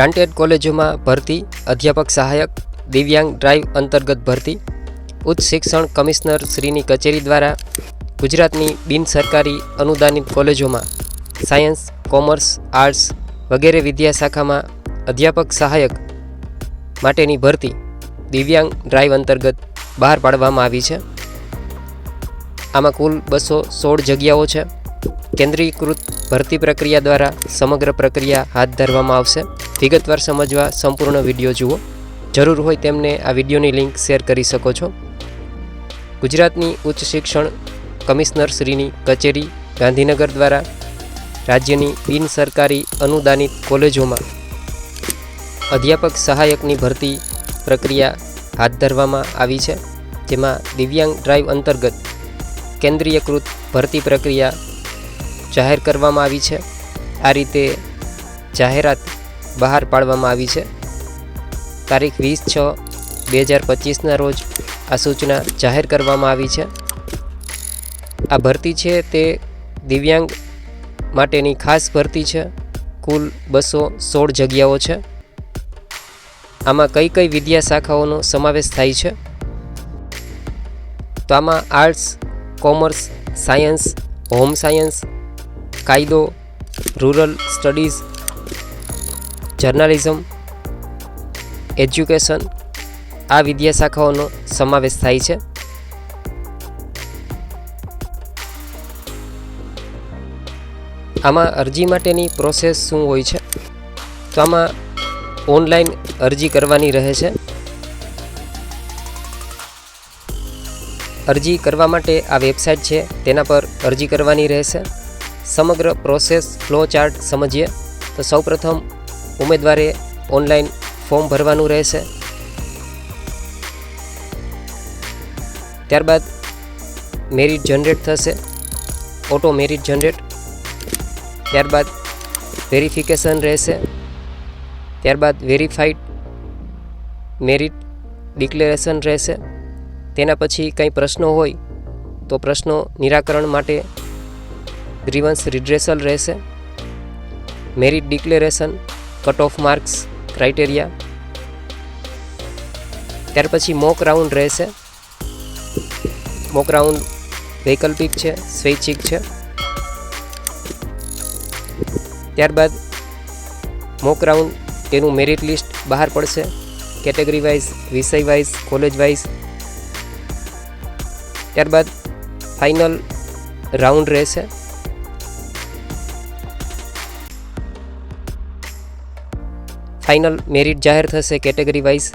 Granted કોલેજોમાં ભરતી, અધ્યાપક સહાયક, દિવ્યાંગ ડ્રાઈવ અંતર્ગત ભરતી, ઉચ્ચ શિક્ષણ કમિશનર શ્રીની કચેરી દ્વારા ગુજરાતની બિન સરકારી અનુદાનિત કોલેજોમાં સાયન્સ કોમર્સ આર્ટ્સ વગેરે વિદ્યા શાખામાં અધ્યાપક સહાયક માટેની ભરતી દિવ્યાંગ ડ્રાઈવ અંતર્ગત બહાર પાડવામાં આવી છે. આમાં કુલ બસો સોળ જગ્યાઓ છે. કેન્દ્રીયકૃત ભરતી પ્રક્રિયા દ્વારા સમગ્ર પ્રક્રિયા હાથ ધરવામાં આવશે. વિગતવાર સમજવા સંપૂર્ણ વીડિયો જુઓ. જરૂર હોય તેમને આ વિડીયોની લિંક શેર કરી શકો છો. ગુજરાતની ઉચ્ચ શિક્ષણ કમિશનર શ્રીની કચેરી ગાંધીનગર દ્વારા રાજ્યની બિન સરકારી અનુદાનિત કોલેજોમાં અધ્યાપક સહાયકની ભરતી પ્રક્રિયા હાથ ધરવામાં આવી છે. જેમાં દિવ્યાંગ ડ્રાઈવ અંતર્ગત કેન્દ્રીયકૃત ભરતી પ્રક્રિયા જાહેર કરવામાં આવી છે. આ રીતે જાહેરાત બહાર પાડવામાં આવી છે. તારીખ વીસ છ બે હજાર પચીસના રોજ આ સૂચના જાહેર કરવામાં આવી છે. આ ભરતી છે તે દિવ્યાંગ માટેની ખાસ ભરતી છે. કુલ બસો સોળ જગ્યાઓ છે. આમાં કઈ કઈ વિદ્યા શાખાઓનો સમાવેશ થાય છે? તો આમાં arts, commerce, science, home science, કાયદો, રૂરલ સ્ટડીઝ જર્નાલિઝમ એજ્યુકેશન આ વિદ્યા શાખાઓનો સમાવેશ થાય છે. આમાં અરજી માટેની પ્રોસેસ શું હોય છે? તો આમાં ઓનલાઈન અરજી કરવાની રહે છે. અરજી કરવા માટે આ વેબસાઇટ છે, તેના પર અરજી કરવાની રહેશે સમગ્ર પ્રોસેસ ફ્લો ચાર્ટ સમજીએ. તો સૌપ્રથમ ઉમેદવારે ઓનલાઈન ફોર્મ ભરવાનું રહેશે. ત્યારબાદ મેરિટ જનરેટ થશે. ઓટો મેરિટ જનરેટ ત્યારબાદ વેરિફિકેશન રહેશે. ત્યારબાદ વેરીફાઈડ મેરિટ ડિક્લેરેશન રહેશે. તેના પછી કંઈ પ્રશ્નો હોય તો પ્રશ્નો નિરાકરણ માટે ગ્રીવન્સ રિડ્રેસલ રહેશે. Merit declaration cut off marks criteria ત્યાર પછી મોક રાઉન્ડ રહેશે. મોક રાઉન્ડ વૈકલ્પિક છે, સ્વૈચ્છિક છે. ત્યારબાદ મોક રાઉન્ડ તેનું મેરિટ લિસ્ટ બહાર પડશે. કેટેગરી વાઇઝ વિષય વાઇઝ કોલેજ વાઇઝ ત્યારબાદ ફાઇનલ રાઉન્ડ રહેશે. ફાઇનલ મેરિટ જાહેર થશે કેટેગરી વાઇઝ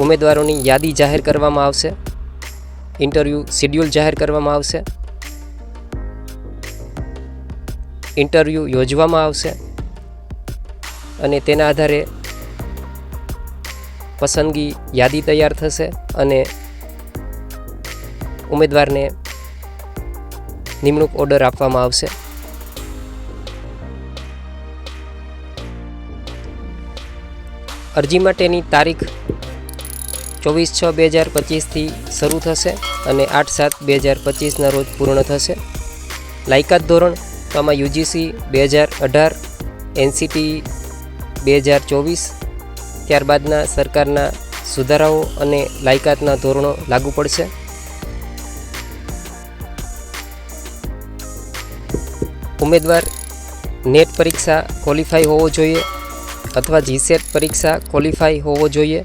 ઉમેદવારોની યાદી જાહેર કરવામાં આવશે. ઇન્ટરવ્યૂ શિડ્યુલ જાહેર કરવામાં આવશે. ઇન્ટરવ્યૂ યોજવામાં આવશે. અને તેના આધારે પસંદગી યાદી તૈયાર થશે અને ઉમેદવારને નિમણૂક ઓર્ડર આપવામાં આવશે. અરજી માટેની તારીખ ચોવીસ છ બે હજાર પચીસથી શરૂ થશે અને આઠ સાત બે હજાર પચીસના રોજ પૂર્ણ થશે. લાયકાત ધોરણ તો આમાં યુજીસી બે હજાર અઢાર, એનસીટી બે હજાર ચોવીસ, ત્યારબાદના સરકારના સુધારાઓ અને લાયકાતના ધોરણો લાગુ પડશે. ઉમેદવાર નેટ પરીક્ષા ક્વોલિફાય હોવો જોઈએ. અથવા જીસેટ પરીક્ષા ક્વોલિફાય હોવો જોઈએ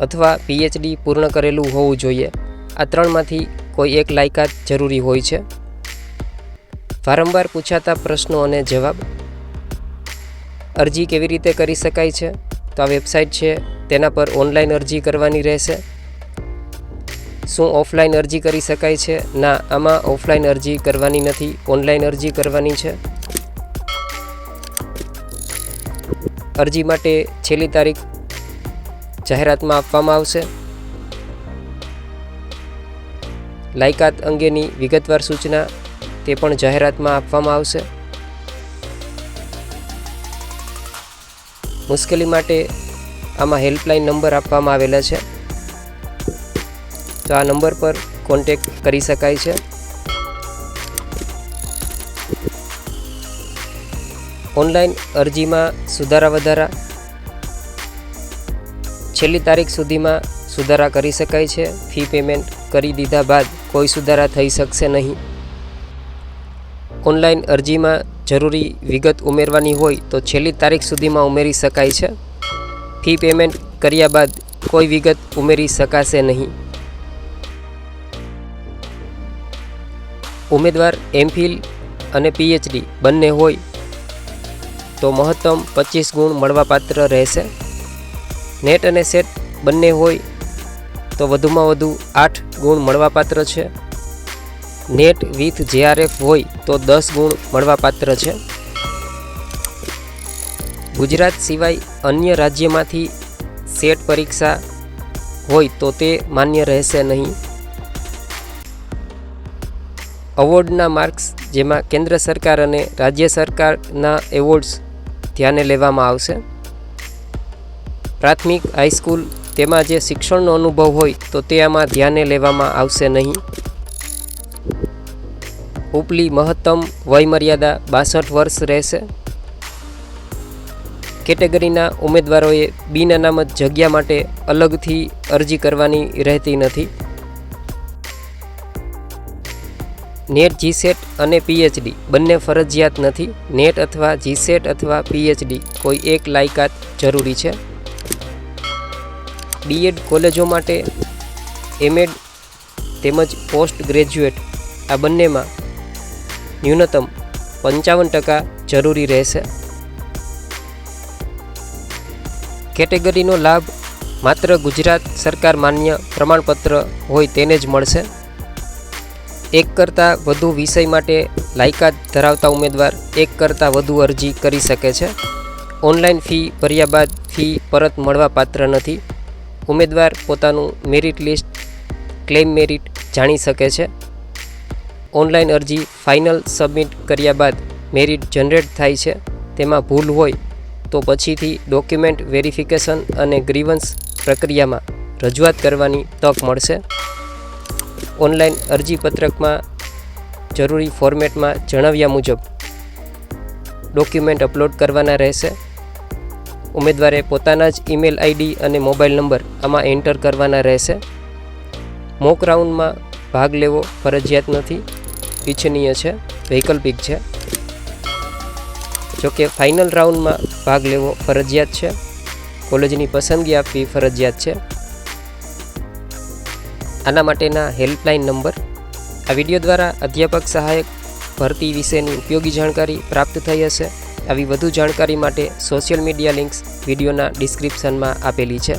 અથવા પીએચડી પૂર્ણ કરેલું હોવું જોઈએ. આ ત્રણમાંથી કોઈ એક લાયકાત જરૂરી હોય છે. વારંવાર પૂછાતા પ્રશ્નો અને જવાબ. અરજી કેવી રીતે કરી શકાય છે? તો આ વેબસાઇટ છે, તેના પર ઓનલાઈન અરજી કરવાની રહેશે. શું ઓફલાઈન અરજી કરી શકાય છે? ના, આમાં ઓફલાઈન અરજી કરવાની નથી, ઓનલાઈન અરજી કરવાની છે. અરજી માટે છેલ્લી તારીખ જાહેરાતમાં આપવામાં આવશે. લાયકાત અંગેની વિગતવાર સૂચના તે પણ જાહેરાતમાં આપવામાં આવશે. મુશ્કેલી માટે આમાં હેલ્પલાઇન નંબર આપવામાં આવેલા છે. તો આ નંબર પર કોન્ટેક્ટ કરી શકાય છે. ઓનલાઈન અરજીમાં સુધારા વધારા. છેલ્લી તારીખ સુધીમાં સુધારા કરી શકાય છે. ફી પેમેન્ટ કરી દીધા બાદ કોઈ સુધારા થઈ શકશે નહીં. ઓનલાઈન અરજીમાં જરૂરી વિગત ઉમેરવાની હોય તો છેલ્લી તારીખ સુધીમાં ઉમેરી શકાય છે. ફી પેમેન્ટ કર્યા બાદ કોઈ વિગત ઉમેરી શકાશે નહીં. ઉમેદવાર એમફિલ અને પીએચડી બંને હોય તો મહત્તમ પચીસ ગુણ મળવાપાત્ર રહેશે. નેટ અને સેટ બંને હોય તો વધુમાં વધુ આઠ ગુણ મળવાપાત્ર છે. નેટ વિથ જેઆરએફ હોય તો દસ ગુણ મળવાપાત્ર છે. ગુજરાત સિવાય અન્ય રાજ્યમાંથી સેટ પરીક્ષા હોય તો તે માન્ય રહેશે નહીં. અવોર્ડના માર્ક્સ જેમાં કેન્દ્ર સરકાર અને રાજ્ય સરકારના એવોર્ડ્સ ધ્યાને લેવામાં આવશે. પ્રાથમિક હાઈસ્કૂલ તેમાં જે શિક્ષણનો અનુભવ હોય તો તે આમાં ધ્યાને લેવામાં આવશે નહીં. ઉપલી મહત્તમ વયમર્યાદા બાસઠ વર્ષ રહેશે. કેટેગરીના ઉમેદવારોએ બિન અનામત જગ્યા માટે અલગથી અરજી કરવાની રહેતી નથી. નેટ જીસેટ અને પીએચડી બંને ફરજિયાત નથી. નેટ અથવા જીસેટ અથવા પીએચડી કોઈ એક લાયકાત જરૂરી છે. બીએડ કોલેજો માટે એમએડ તેમજ પોસ્ટ ગ્રેજ્યુએટ આ બંનેમાં ન્યૂનતમ પંચાવન ટકા જરૂરી રહેશે. કેટેગરીનો લાભ માત્ર ગુજરાત સરકાર માન્ય પ્રમાણપત્ર હોય તેને જ મળશે. એક કરતાં વધુ વિષય માટે લાયકાત ધરાવતા ઉમેદવાર એક કરતાં વધુ અરજી કરી શકે છે. ઓનલાઈન ફી ભર્યા બાદ ફી પરત મળવા પાત્ર નથી. ઉમેદવાર પોતાનું મેરિટ લિસ્ટ ક્લેમ મેરિટ જાણી શકે છે. ઓનલાઈન અરજી ફાઇનલ સબમિટ કર્યા બાદ મેરિટ જનરેટ થાય છે. તેમાં ભૂલ હોય તો પછીથી ડોક્યુમેન્ટ વેરિફિકેશન અને ગ્રીવન્સ પ્રક્રિયામાં રજૂઆત કરવાની તક મળશે. ઓનલાઈન અરજીપત્રકમાં જરૂરી ફોર્મેટમાં જણાવ્યા મુજબ ડોક્યુમેન્ટ અપલોડ કરવાના રહેશે. ઉમેદવારે પોતાના જ ઈમેલ આઈડી અને મોબાઈલ નંબર આમાં એન્ટર કરવાના રહેશે. મોક રાઉન્ડમાં ભાગ લેવો ફરજિયાત નથી ઇચ્છનીય છે, વૈકલ્પિક છે. જોકે ફાઇનલ રાઉન્ડમાં ભાગ લેવો ફરજિયાત છે. કોલેજની પસંદગી આપવી ફરજિયાત છે. આના માટેના હેલ્પલાઇન નંબર. આ વીડિયો દ્વારા અધ્યાપક સહાયક ભરતી વિશેની ઉપયોગી જાણકારી પ્રાપ્ત થઈ હશે. આવી વધુ જાણકારી માટે સોશિયલ મીડિયા લિંક્સ વિડીયોના ડિસ્ક્રિપ્શનમાં આપેલી છે.